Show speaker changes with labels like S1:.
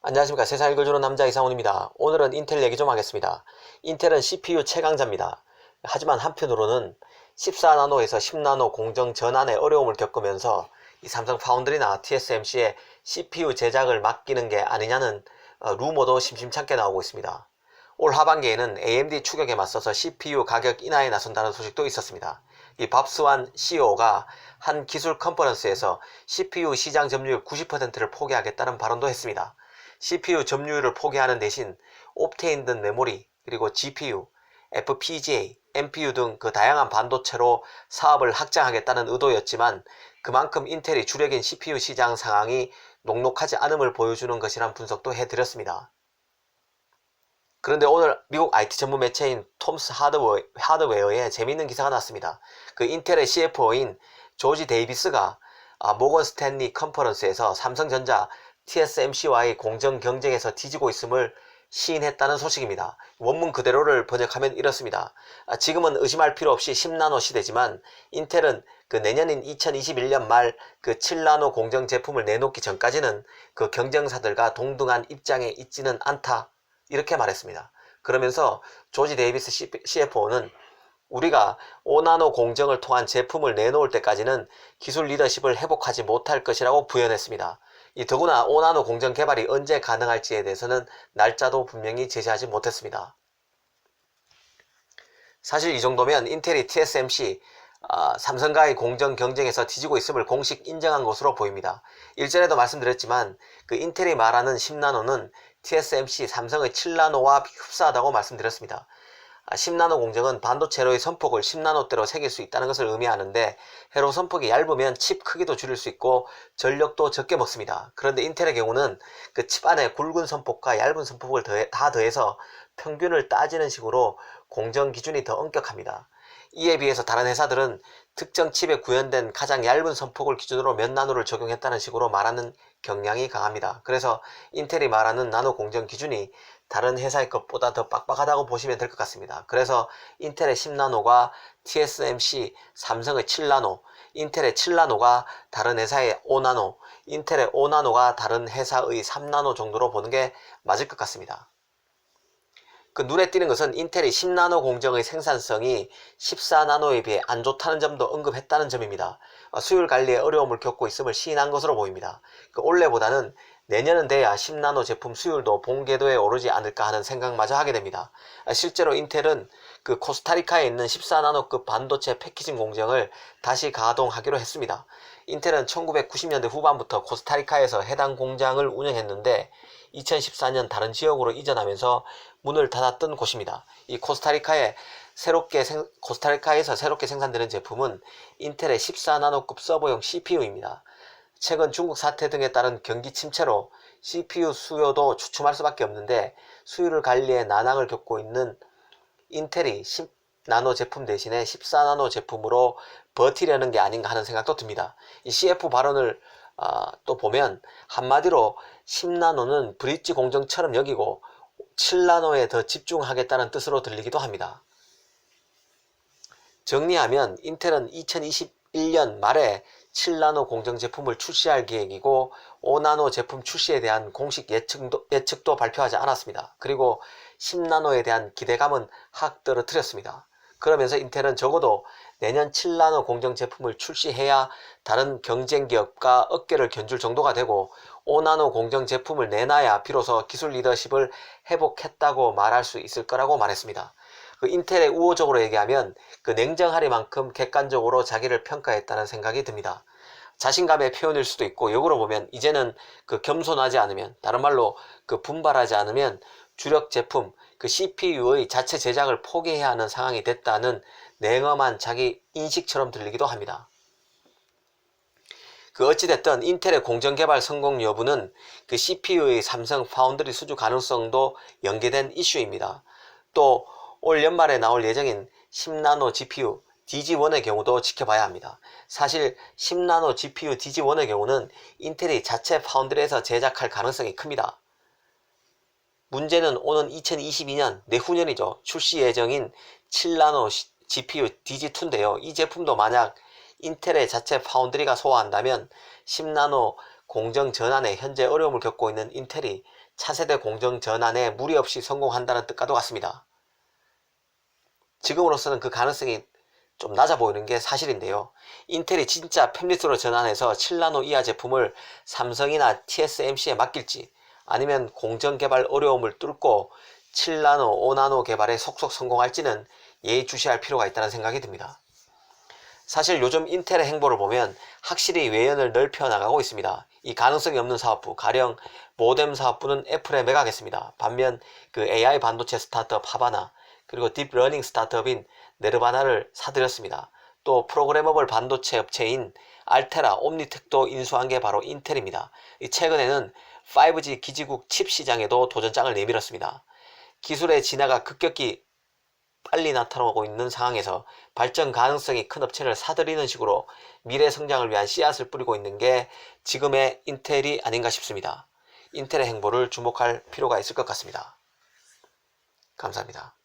S1: 안녕하십니까 세상 읽어주는 남자 이상훈입니다. 오늘은 인텔 얘기 좀 하겠습니다. 인텔은 CPU 최강자입니다. 하지만 한편으로는 14나노에서 10나노 공정 전환의 어려움을 겪으면서 이 삼성 파운드리나 TSMC의 CPU 제작을 맡기는 게 아니냐는 어, 루머도 심심찮게 나오고 있습니다. 올 하반기에는 AMD 추격에 맞서서 CPU 가격 인하에 나선다는 소식도 있었습니다. 이 밥스완 CEO가 한 기술 컨퍼런스에서 CPU 시장 점유율 90%를 포기하겠다는 발언도 했습니다. CPU 점유율을 포기하는 대신 옵테인 등 메모리, 그리고 GPU, FPGA, NPU 등 그 다양한 반도체로 사업을 확장하겠다는 의도였지만 그만큼 인텔이 주력인 CPU 시장 상황이 녹록하지 않음을 보여주는 것이란 분석도 해드렸습니다. 그런데 오늘 미국 IT 전문 매체인 톰스 하드웨어, 하드웨어에 재미있는 기사가 났습니다. 그 인텔의 CFO인 조지 데이비스가 아, 모건 스탠리 컨퍼런스에서 삼성전자 TSMC와의 공정 경쟁에서 뒤지고 있음을 시인했다는 소식입니다. 원문 그대로를 번역하면 이렇습니다. 아, 지금은 의심할 필요 없이 10나노 시대지만 인텔은 그 내년인 2021년 말 그 7나노 공정 제품을 내놓기 전까지는 그 경쟁사들과 동등한 입장에 있지는 않다. 이렇게 말했습니다. 그러면서 조지 데이비스 CFO는 우리가 5나노 공정을 통한 제품을 내놓을 때까지는 기술 리더십을 회복하지 못할 것이라고 부연했습니다. 이 더구나 5나노 공정 개발이 언제 가능할지에 대해서는 날짜도 분명히 제시하지 못했습니다. 사실 이 정도면 인텔이 TSMC, 아, 삼성과의 공정 경쟁에서 뒤지고 있음을 공식 인정한 것으로 보입니다. 일전에도 말씀드렸지만 그 인텔이 말하는 10나노는 TSMC, 삼성의 7나노와 흡사하다고 말씀드렸습니다. 10나노 공정은 반도체로의 선폭을 10나노대로 새길 수 있다는 것을 의미하는데 회로 선폭이 얇으면 칩 크기도 줄일 수 있고 전력도 적게 먹습니다. 그런데 인텔의 경우는 그 칩 안에 굵은 선폭과 얇은 선폭을 더해, 다 더해서 평균을 따지는 식으로 공정 기준이 더 엄격합니다. 이에 비해서 다른 회사들은 특정 칩에 구현된 가장 얇은 선폭을 기준으로 몇 나노를 적용했다는 식으로 말하는 경향이 강합니다. 그래서 인텔이 말하는 나노 공정 기준이 다른 회사의 것보다 더 빡빡하다고 보시면 될 것 같습니다. 그래서 인텔의 10나노가 TSMC, 삼성의 7나노, 인텔의 7나노가 다른 회사의 5나노, 인텔의 5나노가 다른 회사의 3나노 정도로 보는 게 맞을 것 같습니다. 그 눈에 띄는 것은 인텔이 10나노 공정의 생산성이 14나노에 비해 안 좋다는 점도 언급했다는 점입니다. 어, 수율 관리에 어려움을 겪고 있음을 시인한 것으로 보입니다. 그 올해보다는 내년은 돼야 10나노 제품 수율도 본궤도에 오르지 않을까 하는 생각마저 하게 됩니다. 아, 실제로 인텔은 그 코스타리카에 있는 14나노급 반도체 패키징 공정을 다시 가동하기로 했습니다. 인텔은 1990년대 후반부터 코스타리카에서 해당 공장을 운영했는데 2014년 다른 지역으로 이전하면서 문을 닫았던 곳입니다. 이 코스타리카에 새롭게 생, 코스타리카에서 새롭게 생산되는 제품은 인텔의 14나노급 서버용 CPU입니다. 최근 중국 사태 등에 따른 경기 침체로 CPU 수요도 주춤할 수밖에 없는데 수요를 관리에 난항을 겪고 있는 인텔이 10나노 제품 대신에 14나노 제품으로 버티려는 게 아닌가 하는 생각도 듭니다. 이 CF 발언을 어, 또 보면 한마디로 10나노는 브릿지 공정처럼 여기고 7나노에 더 집중하겠다는 뜻으로 들리기도 합니다. 정리하면 인텔은 2021년 말에 7나노 공정 제품을 출시할 계획이고 5나노 제품 출시에 대한 공식 예측도, 예측도 발표하지 않았습니다. 그리고 10나노에 대한 기대감은 확 떨어뜨렸습니다. 그러면서 인텔은 적어도 내년 7나노 공정 제품을 출시해야 다른 경쟁 기업과 어깨를 견줄 정도가 되고 5나노 공정 제품을 내놔야 비로소 기술 리더십을 회복했다고 말할 수 있을 거라고 말했습니다. 그 인텔의 우호적으로 얘기하면 그 냉정하리만큼 객관적으로 자기를 평가했다는 생각이 듭니다. 자신감의 표현일 수도 있고 역으로 보면 이제는 그 겸손하지 않으면 다른 말로 그 분발하지 않으면 주력 제품 그 CPU의 자체 제작을 포기해야 하는 상황이 됐다는 냉엄한 자기 인식처럼 들리기도 합니다. 그 어찌됐든 인텔의 공정개발 성공 여부는 그 CPU의 삼성 파운드리 수주 가능성도 연계된 이슈입니다. 또 올 연말에 나올 예정인 10나노 GPU DG1의 경우도 지켜봐야 합니다. 사실 10나노 GPU DG1의 경우는 인텔이 자체 파운드리에서 제작할 가능성이 큽니다. 문제는 오는 2022년 내후년이죠. 출시 예정인 7나노 GPU DG2인데요. 이 제품도 만약 인텔의 자체 파운드리가 소화한다면 10나노 공정 전환에 현재 어려움을 겪고 있는 인텔이 차세대 공정 전환에 무리 없이 성공한다는 뜻과도 같습니다. 지금으로서는 그 가능성이 좀 낮아 보이는 게 사실인데요. 인텔이 진짜 팹리스로 전환해서 7나노 이하 제품을 삼성이나 TSMC에 맡길지 아니면 공정 개발 어려움을 뚫고 7나노, 5나노 개발에 속속 성공할지는 예의주시할 필요가 있다는 생각이 듭니다. 사실 요즘 인텔의 행보를 보면 확실히 외연을 넓혀 나가고 있습니다. 이 가능성이 없는 사업부, 가령 모뎀 사업부는 애플에 매각했습니다. 반면 그 AI 반도체 스타트업 하바나 그리고 딥러닝 스타트업인 네르바나를 사들였습니다. 또 프로그래머블 반도체 업체인 알테라, 옴니텍도 인수한 게 바로 인텔입니다. 이 최근에는 5G 기지국 칩 시장에도 도전장을 내밀었습니다. 기술의 진화가 급격히 빨리 나타나고 있는 상황에서 발전 가능성이 큰 업체를 사들이는 식으로 미래 성장을 위한 씨앗을 뿌리고 있는 게 지금의 인텔이 아닌가 싶습니다. 인텔의 행보를 주목할 필요가 있을 것 같습니다. 감사합니다.